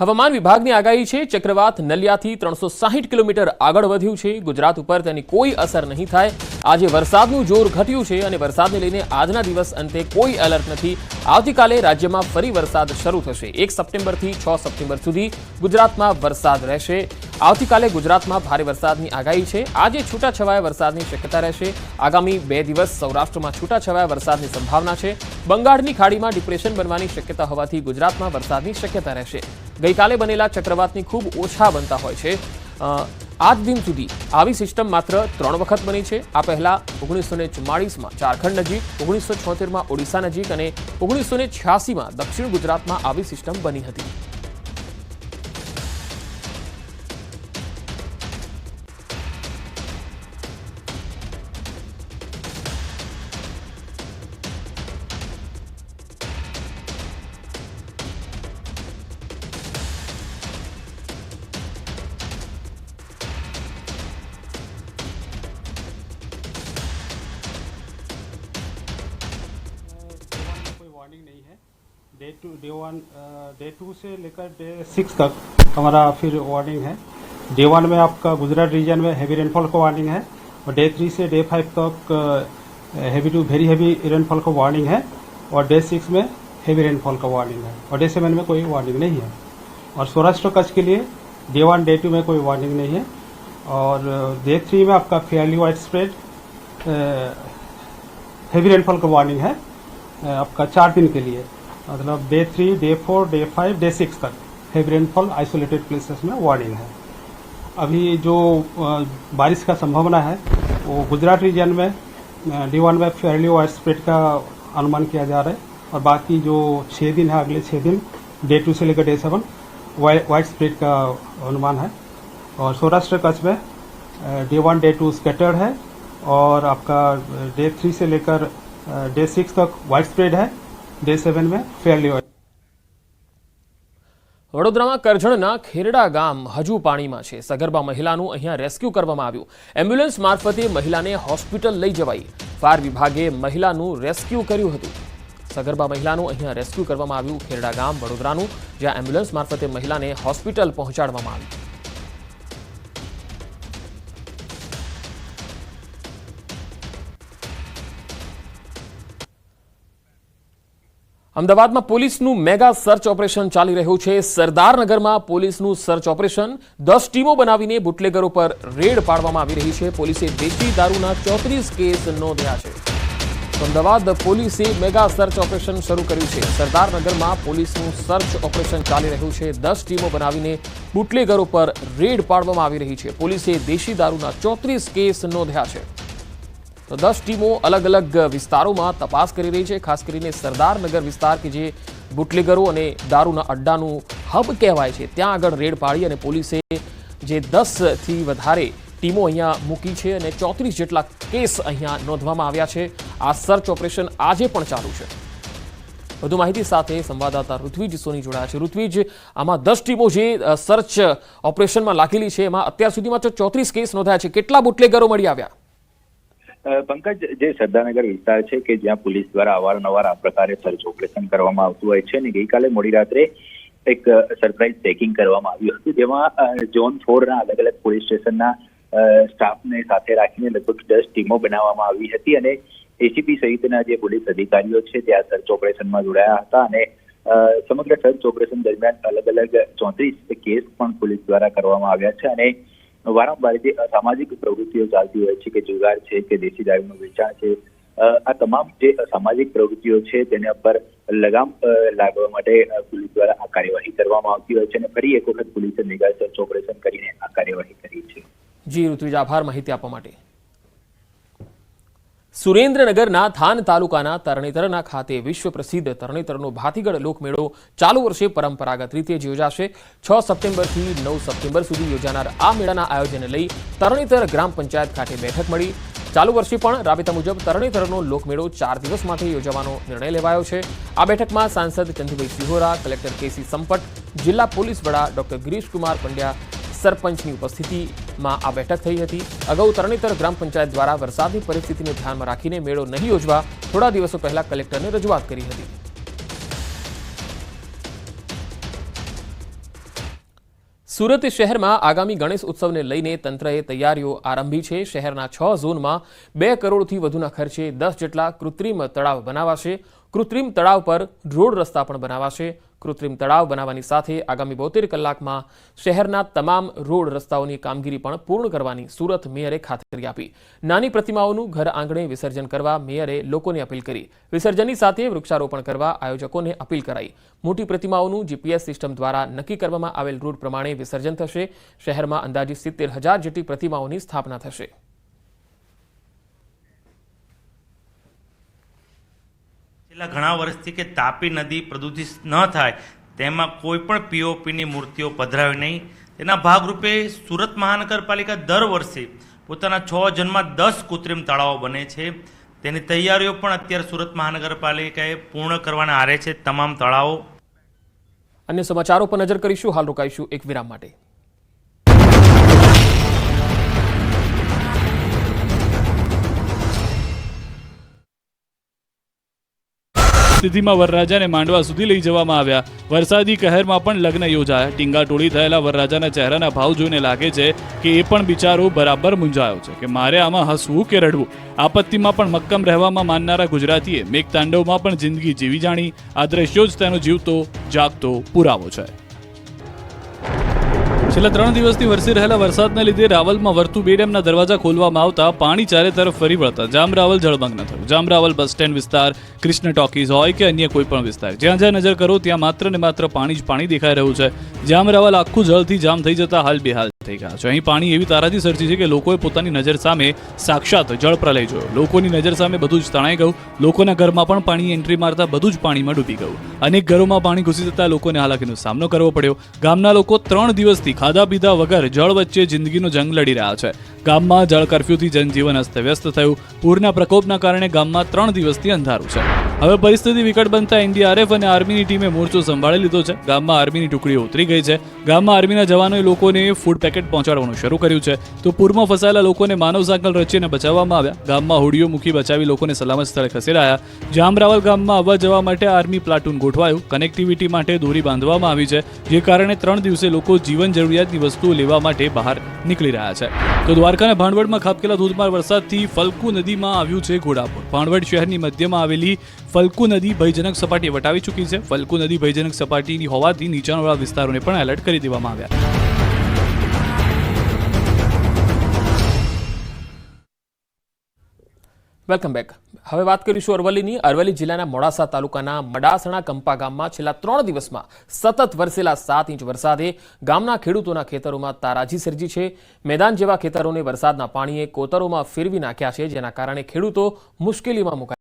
હવામાન વિભાગની આગાહી છે, ચક્રવાત નલિયાથી ત્રણસો સાહીઠ કિલોમીટર આગળ વધ્યું છે. ગુજરાત ઉપર તેની કોઈ અસર નહીં થાય. આજે વરસાદનું જોર ઘટ્યું છે અને વરસાદને લઈને આજના દિવસ અંતે કોઈ એલર્ટ નથી. આવતીકાલે રાજ્યમાં ફરી વરસાદ શરૂ થશે. એક સપ્ટેમ્બરથી છ સપ્ટેમ્બર સુધી ગુજરાતમાં વરસાદ રહેશે. આવતીકાલે ગુજરાતમાં ભારે વરસાદની આગાહી છે. આજે છૂટાછવાયા વરસાદની શક્યતા રહેશે. આગામી બે દિવસ સૌરાષ્ટ્રમાં છૂટાછવાયા વરસાદની સંભાવના છે. બંગાળની ખાડીમાં ડિપ્રેશન બનવાની શક્યતા હોવાથી ગુજરાતમાં વરસાદની શક્યતા રહેશે. ગઈકાલે બનેલા ચક્રવાતની ખૂબ ઓછા બનતા હોય છે. આજ દિન સુધી આવી સિસ્ટમ માત્ર ત્રણ વખત બની છે. આ પહેલા ઓગણીસો ને ચુમ્માળીસમાં ઝારખંડ નજીક ઓગણીસો છોતેરમાં ઓડિશા નજીક અને ઓગણીસો ને દક્ષિણ ગુજરાતમાં આવી સિસ્ટમ બની હતી. Day two, day one day two से लेकर डे सिक्स तक हमारा फिर वार्निंग है। डे वन में आपका गुजरात रीजन में हैवी रेनफॉल का वार्निंग है और डे थ्री से डे फाइव तक heavy to very heavy rainfall का वार्निंग है और डे सिक्स में हैवी रेनफॉल का वार्निंग है और डे सेवन में कोई वार्निंग नहीं है। और सौराष्ट्र कच्छ के लिए डे वन, डे टू में कोई वार्निंग नहीं है और डे थ्री में आपका fairly wide spread heavy rainfall का वार्निंग है आपका चार दिन के लिए। मतलब day three day four day five day six तक हैवी रेनफॉल आइसोलेटेड प्लेसेस में वार्निंग है। अभी जो बारिश का संभावना है, वो गुजरात रीजन में डी वन में फेयरली वाइड स्प्रेड का अनुमान किया जा रहा है और बाकी जो छः दिन है, अगले छः दिन डे टू से लेकर डे सेवन वाइड स्प्रेड का अनुमान है। और सौराष्ट्र कच्छ में day one day two scattered है और आपका डे थ्री से लेकर डे सिक्स तक वाइड स्प्रेड है। ડે સેવન મેં ફેલ વડોદરામાં કરજણના ખેરડા ગામ હજુ પાણીમાં છે. સગર્ભા મહિલાનું અહીંયા રેસ્ક્યુ કરવામાં આવ્યું. એમ્બ્યુલન્સ મારફતે મહિલાને હોસ્પિટલ લઈ જવાઈ. ફાયર વિભાગે મહિલાનું રેસ્ક્યુ કર્યું હતું. સગર્ભા મહિલાનું અહીંયા રેસ્ક્યુ કરવામાં આવ્યું ખેરડા ગામ વડોદરાનું, જ્યાં એમ્બ્યુલન્સ મારફતે મહિલાને હોસ્પિટલ પહોંચાડવામાં આવી. અમદાવાદમાં પોલીસનું મેગા સર્ચ ઓપરેશન ચાલી રહ્યું છે. સરદારનગરમાં પોલીસનું સર્ચ ઓપરેશન દસ ટીમો બનાવીને બુટલેગરો પર રેડ પાડવામાં આવી રહી છે. પોલીસે દેશી દારૂના ચોત્રીસ કેસ નોંધ્યા છે. અમદાવાદ પોલીસે મેગા સર્ચ ઓપરેશન શરૂ કર્યું છે. સરદારનગરમાં પોલીસનું સર્ચ ઓપરેશન ચાલી રહ્યું છે. દસ ટીમો બનાવીને બુટલેગરો પર રેડ પાડવામાં આવી રહી છે. પોલીસે દેશી દારૂના ચોત્રીસ કેસ નોંધ્યા છે. તો દસ ટીમો અલગ અલગ વિસ્તારોમાં તપાસ કરી રહી છે, ખાસ કરીને સરદારનગર વિસ્તાર કે જે બુટલેગરો અને દારૂના અડ્ડાનું હબ કહેવાય છે. ત્યાં આગળ રેડ પાડી અને પોલીસે જે દસથી વધારે ટીમો અહીંયા મૂકી છે અને ચોત્રીસ જેટલા કેસ અહીંયા નોંધવામાં આવ્યા છે. આ સર્ચ ઓપરેશન આજે પણ ચાલુ છે. વધુ માહિતી સાથે સંવાદદાતા ઋત્વિજ સોની જોડાયા છે. ઋત્વિજ, આમાં દસ ટીમો જે સર્ચ ઓપરેશનમાં લાગેલી છે, એમાં અત્યાર સુધીમાં ચોત્રીસ કેસ નોંધાયા છે. કેટલા બુટલેગરો મળી આવ્યા? પંકજ, જે સરદારનગર વિસ્તાર છે કે જ્યાં પોલીસ દ્વારા અવારનવાર આ પ્રકારે સર્ચ ઓપરેશન કરવામાં આવતું હોય છે અને ગઈકાલે મોડી રાત્રે એક સરપ્રાઇઝ ચેકિંગ કરવામાં આવ્યું હતું, જેમાં ઝોન ફોરના અલગ અલગ પોલીસ સ્ટેશનના સ્ટાફને સાથે રાખીને લગભગ દસ ટીમો બનાવવામાં આવી હતી અને એસીપી સહિતના જે પોલીસ અધિકારીઓ છે તે આ સર્ચ ઓપરેશનમાં જોડાયા હતા અને સમગ્ર સર્ચ ઓપરેશન દરમિયાન અલગ અલગ ચોત્રીસ કેસ પણ પોલીસ દ્વારા કરવામાં આવ્યા છે અને વારંવાર જે અસામાજિક પ્રવૃત્તિઓ ચાલતી હોય છે, કે જુગાર છે, કે દેશી દારૂનું વેચાણ છે આ તમામ જે અસામાજિક પ્રવૃત્તિઓ છે, તેના પર લગામ લાગવા માટે પોલીસ દ્વારા આ કાર્યવાહી કરવામાં આવતી હોય છે અને ફરી એક વખત પોલીસે મેગા સર્ચ ઓપરેશન કરીને આ કાર્યવાહી કરી છે. જી ઋતુજ આભાર માહિતી આપવા માટે. સુરેન્દ્રનગરના થાન તાલુકાના તરણેતરના ખાતે વિશ્વ પ્રસિદ્ધ તરણેતરનો ભાતીગઢ લોકમેળો ચાલુ વર્ષે પરંપરાગત રીતે યોજાશે. છ સપ્ટેમ્બરથી નવ સપ્ટેમ્બર સુધી યોજાનાર આ મેળાના આયોજનને લઈ તરણેતર ગ્રામ પંચાયત ખાતે બેઠક મળી. ચાલુ વર્ષે પણ રાબેતા મુજબ તરણેતરનો લોકમેળો ચાર દિવસ માટે યોજવાનો નિર્ણય લેવાયો છે. આ બેઠકમાં સાંસદ ચંદુભાઈ સિહોરા, કલેક્ટર કેસી સંપટ જિલ્લા પોલીસ વડા ડોક્ટર ગિરીશકુમાર પંડ્યા સરપંચની ઉપસ્થિતિમાં આ બેઠક થઈ હતી. અગાઉ તરણેતર ગ્રામ પંચાયત દ્વારા વરસાદની પરિસ્થિતિને ધ્યાનમાં રાખીને મેળો નહીં યોજવા થોડા દિવસો પહેલા કલેક્ટરને રજૂઆત કરી હતી. સુરત શહેરમાં આગામી ગણેશ ઉત્સવને લઈને તંત્રએ તૈયારીઓ આરંભી છે. શહેરના છ ઝોનમાં બે કરોડથી વધુના ખર્ચે દસ જેટલા કૃત્રિમ તળાવ બનાવાશે. કૃત્રિમ તળાવ પર રોડ રસ્તા પણ બનાવાશે. કૃત્રિમ તળાવ બનાવવાની સાથે આગામી બોતેર કલાકમાં શહેરના તમામ રોડ રસ્તાઓની કામગીરી પણ પૂર્ણ કરવાની સુરત મેયરે ખાતરી આપી. નાની પ્રતિમાઓનું ઘર આંગણે વિસર્જન કરવા મેયરે લોકોને અપીલ કરી. વિસર્જનની સાથે વૃક્ષારોપણ કરવા આયોજકોને અપીલ કરાઈ. મોટી પ્રતિમાઓનું જીપીએસ સિસ્ટમ દ્વારા નક્કી કરવામાં આવેલ રૂટ પ્રમાણે વિસર્જન થશે. શહેરમાં અંદાજિત સિત્તેર હજાર જેટલી પ્રતિમાઓની સ્થાપના થશે. છેલ્લા ઘણા વર્ષથી કે તાપી નદી પ્રદૂષિત ન થાય, તેમાં કોઈ પણ પીઓપીની મૂર્તિઓ પધરાવી નહીં. તેના ભાગરૂપે સુરત મહાનગરપાલિકા દર વર્ષે પોતાના છ જન્મમાં દસ કૃત્રિમ તળાવો બને છે. તેની તૈયારીઓ પણ અત્યારે સુરત મહાનગરપાલિકાએ પૂર્ણ કરવાના આરે છે તમામ તળાવો. અન્ય સમાચારો પર નજર કરીશું. હાલ રોકાઈશું એક વિરામ માટે. સ્થિતિમાં વરરાજાને માંડવા સુધી લઈ જવામાં આવ્યા. વરસાદી કહેરમાં પણ લગ્ન યોજાયા. ટીંગાટોળી થયેલા વરરાજાના ચહેરાના ભાવ જોઈને લાગે છે કે એ પણ બિચારો બરાબર મૂંઝાયો છે કે મારે આમાં હસવું કે રડવું? આપત્તિમાં પણ મક્કમ રહેવામાં માનનારા ગુજરાતીએ મેઘતાંડવમાં પણ જિંદગી જીવી જાણી. આ દ્રશ્યો જ તેનો જીવતો, જાગતો પુરાવો છે. છેલ્લા ત્રણ દિવસથી વરસી રહેલા વરસાદના લીધે રાવલમાં વર્તુ બે ડેમના દરવાજા ખોલવામાં આવતા પાણી ચારે તરફ ફરી વળતા. જામરાવલ જળમગ્ન થયું. જામરાવલ બસ સ્ટેન્ડ વિસ્તાર, કૃષ્ણ ટોકીઝ હોય કે અન્ય કોઈ પણ વિસ્તાર. જ્યાં જ્યાં નજર કરો ત્યાં માત્ર ને માત્ર પાણી જ પાણી દેખાઈ રહ્યું છે. જામરાવલ આખું જળથી જામ થઈ જતા હાલ બેહાલ થઈ ગયા છે. અહીં પાણી એવી તારાજી સર્જી છે કે લોકોએ પોતાની નજર સામે સાક્ષાત જળ પ્રલય જોયો. લોકોની નજર સામે બધું જ તણાઈ ગયું. લોકોના ઘરમાં પણ પાણી એન્ટ્રી મારતા બધું જ પાણીમાં ડૂબી ગયું. અનેક ઘરોમાં પાણી ઘૂસી જતા લોકોને હાલાકીનો સામનો કરવો પડ્યો. ગામના લોકો ત્રણ દિવસથી ખાધા પીધા વગર જળ વચ્ચે જિંદગીનો જંગ લડી રહ્યા છે. ગામમાં જળ કરફ્યુથી જનજીવન અસ્તવ્યસ્ત થયું. પૂરના પ્રકોપના કારણે ગામમાં ત્રણ દિવસથી અંધારું છે. હવે પરિસ્થિતિ વિકટ બનતા એનડીઆરએફ અને આર્મીની ટીમે મોરચો સંભાળી લીધો છે. ગામમાં આર્મીની ટુકડીઓ ઉતરી ગઈ છે. ગામમાં આર્મીના જવાનોએ લોકોને ફૂડ પેકેટ પહોંચાડવાનું શરૂ કર્યું છે. તો પૂરમાં ફસાયેલા લોકોને માનવ સાંકળ રચીને બચાવવામાં આવ્યા. ગામમાં હોડીઓ મૂકી બચાવી લોકોને સલામત સ્થળે ખસેડાયા. જામરાવલ ગામમાં આવવા જવા માટે આર્મી પ્લાટૂન ગોઠવાયું. કનેક્ટિવિટી માટે દોરી બાંધવામાં આવી છે, જે કારણે ત્રણ દિવસે લોકો જીવન જરૂરિયાતની વસ્તુઓ લેવા માટે બહાર નીકળી રહ્યા છે. તો દ્વારકાના ભાંડવડમાં ખાબકેલા ધોધમાર વરસાદથી ફલ્કુ નદીમાં આવ્યું છે ઘોડાપુર. ભાંડવડ શહેરની મધ્યમાં આવેલી ફલ્કુ નદી ભયજનક સપાટી વટાવી ચૂકી છે. ફલ્કુ નદી ભયજનક સપાટીની હોવાથી નીચાણવાળા વિસ્તારોને પણ એલર્ટ કરી દેવામાં આવ્યા. વેલકમ બેક હવે વાત કરીશું અરવલ્લીની. અરવલ્લી જિલ્લાના મોડાસા તાલુકાના મડાસણા કંપા ગામમાં છેલ્લા ત્રણ દિવસમાં સતત વરસેલા સાત ઇંચ વરસાદે ગામના ખેડૂતોના ખેતરોમાં તારાજી સર્જી છે. મેદાન જેવા ખેતરોને વરસાદના પાણીએ કોતરોમાં ફેરવી નાખ્યા છે, જેના કારણે ખેડૂતો મુશ્કેલીમાં મુકાયા